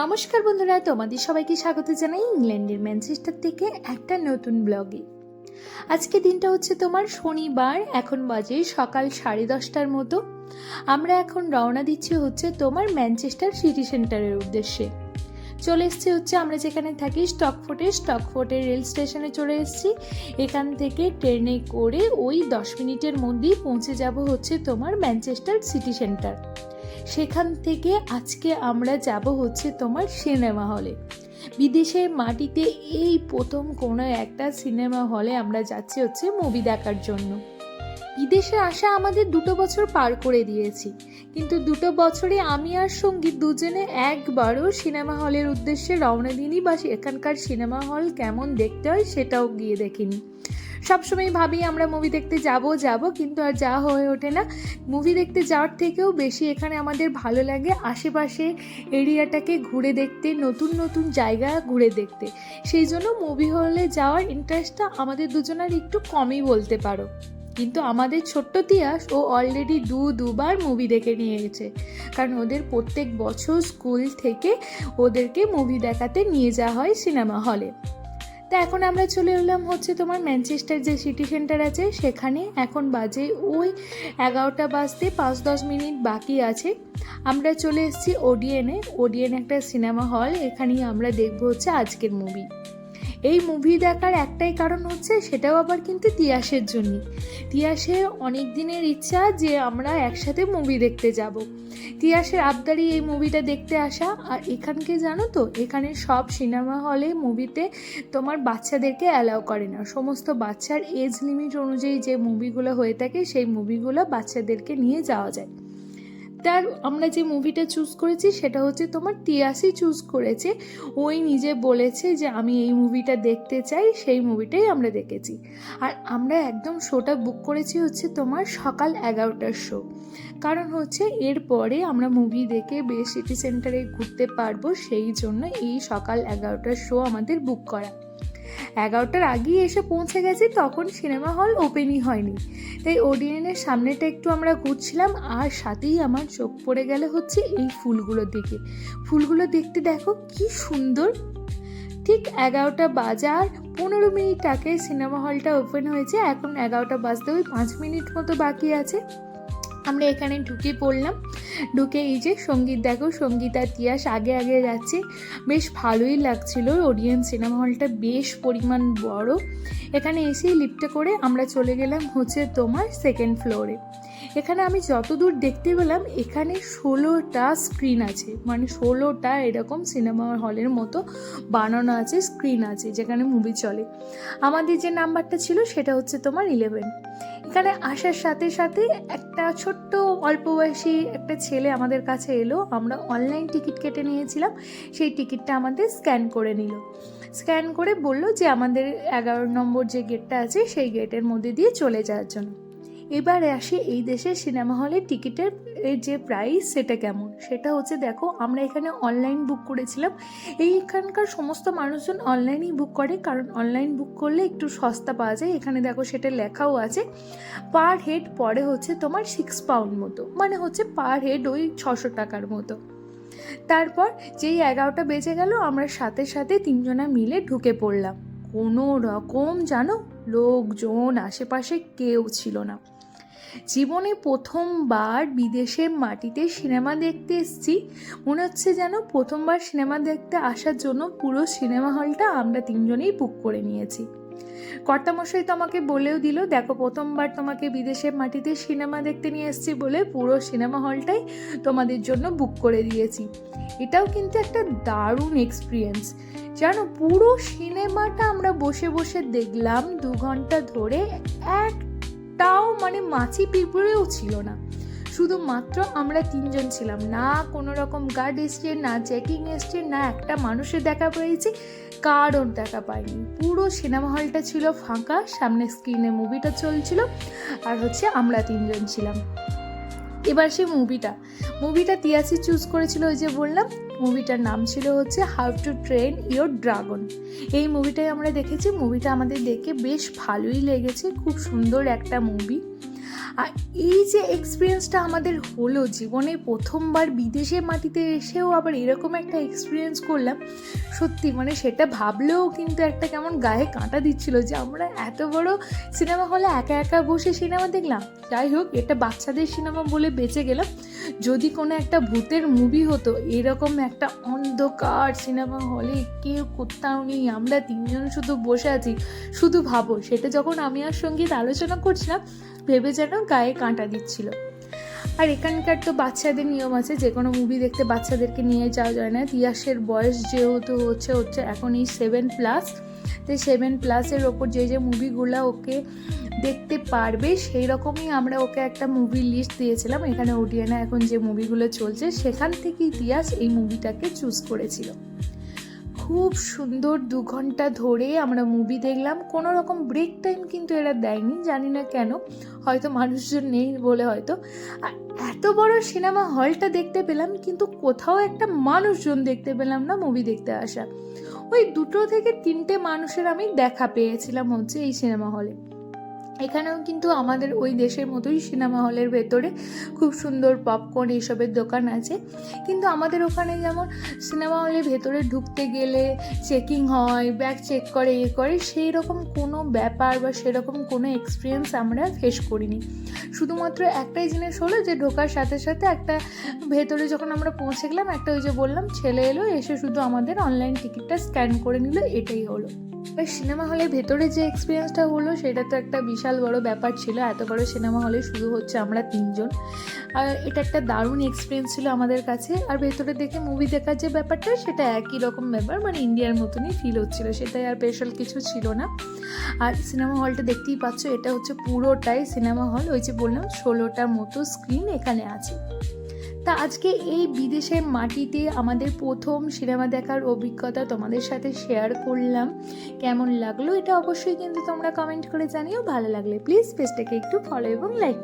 নমস্কার বন্ধুরা, তোমাদের সবাইকে স্বাগত জানাই ইংল্যান্ডের ম্যানচেস্টার থেকে একটা নতুন ব্লগে। আজকে দিনটা হচ্ছে তোমার শনিবার, এখন বাজে সকাল সাড়ে দশটার মতো। আমরা এখন রওনা দিচ্ছি হচ্ছে তোমার ম্যানচেস্টার সিটি সেন্টারের উদ্দেশ্যে। চলে এসছি হচ্ছে আমরা যেখানে থাকি স্টকফোর্টে স্টকফোর্টের রেল স্টেশনে চলে এসেছি। এখান থেকে ট্রেনে করে ওই দশ মিনিটের মধ্যেই পৌঁছে যাব হচ্ছে তোমার ম্যানচেস্টার সিটি সেন্টার। সেখান থেকে আজকে আমরা যাব হচ্ছে তোমার সিনেমা হলে। বিদেশের মাটিতে এই প্রথম কোনো একটা সিনেমা হলে আমরা যাচ্ছি হচ্ছে মুভি দেখার জন্য। বিদেশে আসা আমাদের দুটো বছর পার করে দিয়েছি। কিন্তু দুটো বছরে আমি আর সংগীত দুজনে একবারও সিনেমা হলের উদ্দেশ্যে রওনা দিইনি বা এখানকার সিনেমা হল কেমন দেখতে হয় সেটাও গিয়ে দেখিনি। সবসময় ভাবি আমরা মুভি দেখতে যাব যাব, কিন্তু আর যা হয়ে ওঠে না। মুভি দেখতে যাওয়ার থেকেও বেশি এখানে আমাদের ভালো লাগে আশেপাশে এরিয়াটাকে ঘুরে দেখতে, নতুন নতুন জায়গা ঘুরে দেখতে। সেই জন্য মুভি হলে যাওয়ার ইন্টারেস্টটা আমাদের দুজনের একটু কমই বলতে পারো। কিন্তু আমাদের ছোট্ট তিয়াস ও অলরেডি দু, দুবার মুভি দেখে নিয়ে গেছে কারণ ওদের প্রত্যেক বছর স্কুল থেকে ওদেরকে মুভি দেখাতে নিয়ে যাওয়া হয় সিনেমা হলে তা এখন আমরা চলে এলাম হচ্ছে তোমার ম্যানচেস্টার যে সিটি সেন্টার আছে, সেখানে এখন বাজে ওই এগারোটা বাজতে পাঁচ দশ মিনিট বাকি আছে। আমরা চলে এসেছি ওডিএনে ওডিএন একটা সিনেমা হল এখানেই আমরা দেখব হচ্ছে আজকের মুভি এই মুভি দেখার একটাই কারণ হচ্ছে সেটাও আবার কিন্তু তিয়াসের জন্য। তিয়াসের অনেক দিনের ইচ্ছা যে আমরা একসাথে মুভি দেখতে যাব। তিয়াসের আবদারি এই মুভিটা দেখতে আসা। আর এখানকে জানো তো, এখানে সব সিনেমা হলে মুভিতে তোমার বাচ্চাদেরকে অ্যালাউ করে না। সমস্ত বাচ্চার এজ লিমিট অনুযায়ী যে মুভিগুলো হয়ে থাকে, সেই মুভিগুলো বাচ্চাদেরকে নিয়ে যাওয়া যায়। তার আমরা যে মুভিটা চুজ করেছি, সেটা হচ্ছে তোমার তিয়াসি চুজ করেছে। ওই নিজে বলেছে যে, আমি এই মুভিটা দেখতে চাই, সেই মুভিটাই আমরা দেখেছি। আর আমরা একদম শোটা বুক করেছি হচ্ছে তোমার সকাল এগারোটার শো কারণ হচ্ছে এরপরে আমরা মুভি দেখে বেশ সিটি সেন্টারে ঘুরতে পারব, সেই জন্য এই সকাল এগারোটার শো আমাদের বুক করা। এগারোটার আগেই এসে পৌঁছে গেছি, তখন সিনেমা হল ওপেনই হয়নি। তাই ওডিএনের সামনেটা একটু আমরা ঘুরছিলাম, আর সাথেই আমার চোখ পড়ে গেল হচ্ছে এই ফুলগুলোর দিকে। ফুলগুলো দেখতে দেখো কি সুন্দর। ঠিক এগারোটা বাজার পনেরো মিনিট আগে সিনেমা হলটা ওপেন হয়েছে, এখন এগারোটা বাজতে ওই পাঁচ মিনিট মতো বাকি আছে। আমরা এখানে ঢুকে পড়লাম। ঢুকে এই যে সংগীত, দেখো সংগীত আর তিয়াস আগে আগে যাচ্ছে। বেশ ভালোই লাগছিল ওডিয়েন্স সিনেমা হলটা বেশ পরিমাণ বড়। এখানে এসেই লিফটে করে আমরা চলে গেলাম হচ্ছে তোমার সেকেন্ড ফ্লোরে এখানে আমি যতদূর দেখতে পেলাম, এখানে ষোলোটা স্ক্রিন আছে। মানে ষোলোটা এরকম সিনেমা হলের মতো বানানো আছে স্ক্রিন আছে, যেখানে মুভি চলে। আমাদের যে নাম্বারটা ছিল, সেটা হচ্ছে তোমার ইলেভেন এখানে আসার সাথে সাথে একটা ছোট্ট অল্প বয়সী একটা ছেলে আমাদের কাছে এলো। আমরা অনলাইন টিকিট কেটে নিয়েছিলাম। সেই টিকিটটা আমাদের স্ক্যান করে নিল। স্ক্যান করে বলল যে, আমাদের এগারো নম্বর যে গেটটা আছে, সেই গেটের মধ্যে দিয়ে চলে যাওয়ার জন্য। এবারে আসি এই দেশের সিনেমা হলের টিকিটের যে প্রাইস সেটা কেমন? সেটা হচ্ছে দেখো, আমরা এখানে অনলাইন বুক করেছিলাম। এইখানকার সমস্ত মানুষজন অনলাইনেই বুক করে, কারণ অনলাইন বুক করলে একটু সস্তা পাওয়া যায়। এখানে দেখো সেটা লেখাও আছে। পার হেড পরে হচ্ছে তোমার সিক্স পাউন্ড মতো। মানে হচ্ছে পার হেড ওই ছশো টাকার মতো। তারপর যেই এগারোটা বেজে গেল, আমরা সাথে সাথে তিনজনা মিলে ঢুকে পড়লাম। কোনো রকম জানো, লোকজন, আশেপাশে কেউ ছিল না। জীবনে প্রথমবার বিদেশের মাটিতে সিনেমা দেখতে এসেছি। মনে হচ্ছে যেন প্রথমবার সিনেমা দেখতে আসার জন্য পুরো সিনেমা হলটা আমরা তিনজনেই বুক করে নিয়েছি। কর্তামশাই তোমাকে বলেও দিল, দেখো, প্রথমবার তোমাকে বিদেশের মাটিতে সিনেমা দেখতে নিয়ে এসেছি বলে পুরো সিনেমা হলটাই তোমাদের জন্য বুক করে দিয়েছি। এটাও কিন্তু একটা দারুণ এক্সপিরিয়েন্স জানো, পুরো সিনেমাটা আমরা বসে বসে দেখলাম দু ঘণ্টা ধরে একটাও মানে মাছি পিঁপড়েও ছিল না। শুধুমাত্র আমরা তিনজন ছিলাম। না কোনো রকম গার্ড এসছে, না চেকিং এসছে, না একটা মানুষের দেখা পেয়েছি, কারোর দেখা পাইনি। পুরো সিনেমা হলটা ছিল ফাঁকা, সামনে স্ক্রিনে মুভিটা চলছিল আর হচ্ছে আমরা তিনজন ছিলাম। এবার সে মুভিটা মুভিটা তিয়াসি চুজ করেছিল ওই যে বললাম মুভিটার নাম ছিল হচ্ছে how to train your dragon এই মুভিটাই আমরা দেখেছি। মুভিটা আমাদের দেখে বেশ ভালোই লেগেছে। খুব সুন্দর একটা মুভি। আর এই যে এক্সপিরিয়েন্সটা আমাদের হলো, জীবনে প্রথমবার বিদেশের মাটিতে এসেও আবার এরকম একটা এক্সপিরিয়েন্স করলাম, সত্যি মানে সেটা ভাবলেও কিন্তু একটা কেমন গায়ে কাঁটা দিচ্ছিল যে আমরা এত বড় সিনেমা হলে একা একা বসে সিনেমা দেখলাম। যাই হোক, এটা বাচ্চাদের সিনেমা বলে বেঁচে গেলাম। যদি কোনো একটা ভূতের মুভি হতো, এরকম একটা অন্ধকার সিনেমা হলে কেউ কোথাও নেই, আমরা তিনজন শুধু বসে আছি, শুধু ভাবো। সেটা যখন আমি আর সংগীত আলোচনা করছিলাম, ভেবে যেন গায়ে কাঁটা দিচ্ছিল। আর এখানকার তো বাচ্চাদের নিয়ম আছে, যে কোনো মুভি দেখতে বাচ্চাদেরকে নিয়ে যাওয়া যায় না। তিয়াসের বয়স যেহেতু হচ্ছে হচ্ছে এখন এই সেভেন প্লাস তো সেভেন প্লাসের ওপর যে যে মুভিগুলো ওকে দেখতে পারবে, সেই রকমই আমরা ওকে একটা মুভি লিস্ট দিয়েছিলাম। এখানে ওডিয়ানা এখন যে মুভিগুলো চলছে, সেখান থেকেই তিয়াস এই মুভিটাকে চুজ করেছিল। খুব সুন্দর দু ঘণ্টা ধরে আমরা মুভি দেখলাম। কোনো রকম ব্রেক টাইম কিন্তু এরা দেয়নি, জানি না কেন। হয়তো মানুষজন নেই বলে হয়তো। আর এত বড় সিনেমা হলটা দেখতে পেলাম, কিন্তু কোথাও একটা মানুষজন দেখতে পেলাম না মুভি দেখতে আসা। ওই দুটো থেকে তিনটে মানুষের আমি দেখা পেয়েছিলাম হচ্ছে এই সিনেমা হলে এখানেও কিন্তু আমাদের ওই দেশের মতোই সিনেমা হলের ভেতরে খুব সুন্দর পপকর্ন এইসবের দোকান আছে। কিন্তু আমাদের ওখানে যেমন সিনেমা হলের ভেতরে ঢুকতে গেলে চেকিং হয় ব্যাগ চেক করে এ করে সেই রকম কোনো ব্যাপার বা সেরকম কোনো এক্সপিরিয়েন্স আমরা ফেস করিনি। শুধুমাত্র একটাই জিনিস হলো যে ঢোকার সাথে সাথে একটা ভেতরে যখন আমরা পৌঁছে গেলাম, একটা ওই যে বললাম, ছেলে এলো, এসে শুধু আমাদের অনলাইন টিকিটটা স্ক্যান করে নিল, এটাই হলো। ওই সিনেমা হলের ভেতরে যে এক্সপিরিয়েন্সটা হলো, সেটা তো একটা বিশাল বড় ব্যাপার ছিল। এত বড় সিনেমা হলে শুধু হচ্ছে আমরা তিনজন। আর এটা একটা দারুণ এক্সপিরিয়েন্স ছিল আমাদের কাছে। আর ভেতরে দেখে মুভি দেখার যে ব্যাপারটা, সেটা একই রকম ব্যাপার মানে ইন্ডিয়ার মতনই ফিল হচ্ছিল। সেটাই আর স্পেশাল কিছু ছিল না। আর সিনেমা হলটা দেখতেই পাচ্ছ, এটা হচ্ছে পুরোটাই সিনেমা হল। ওই যে বললাম ষোলোটার মতো স্ক্রিন এখানে আছে। তা আজকে এই বিদেশের মাটিতে আমাদের প্রথম সিনেমা দেখার অভিজ্ঞতা তোমাদের সাথে শেয়ার করলাম। কেমন লাগল এটা অবশ্যই কিন্তু তোমরা কমেন্ট করে জানিও। ভালো লাগলে প্লিজ পেজটাকে একটু ফলো এবং লাইক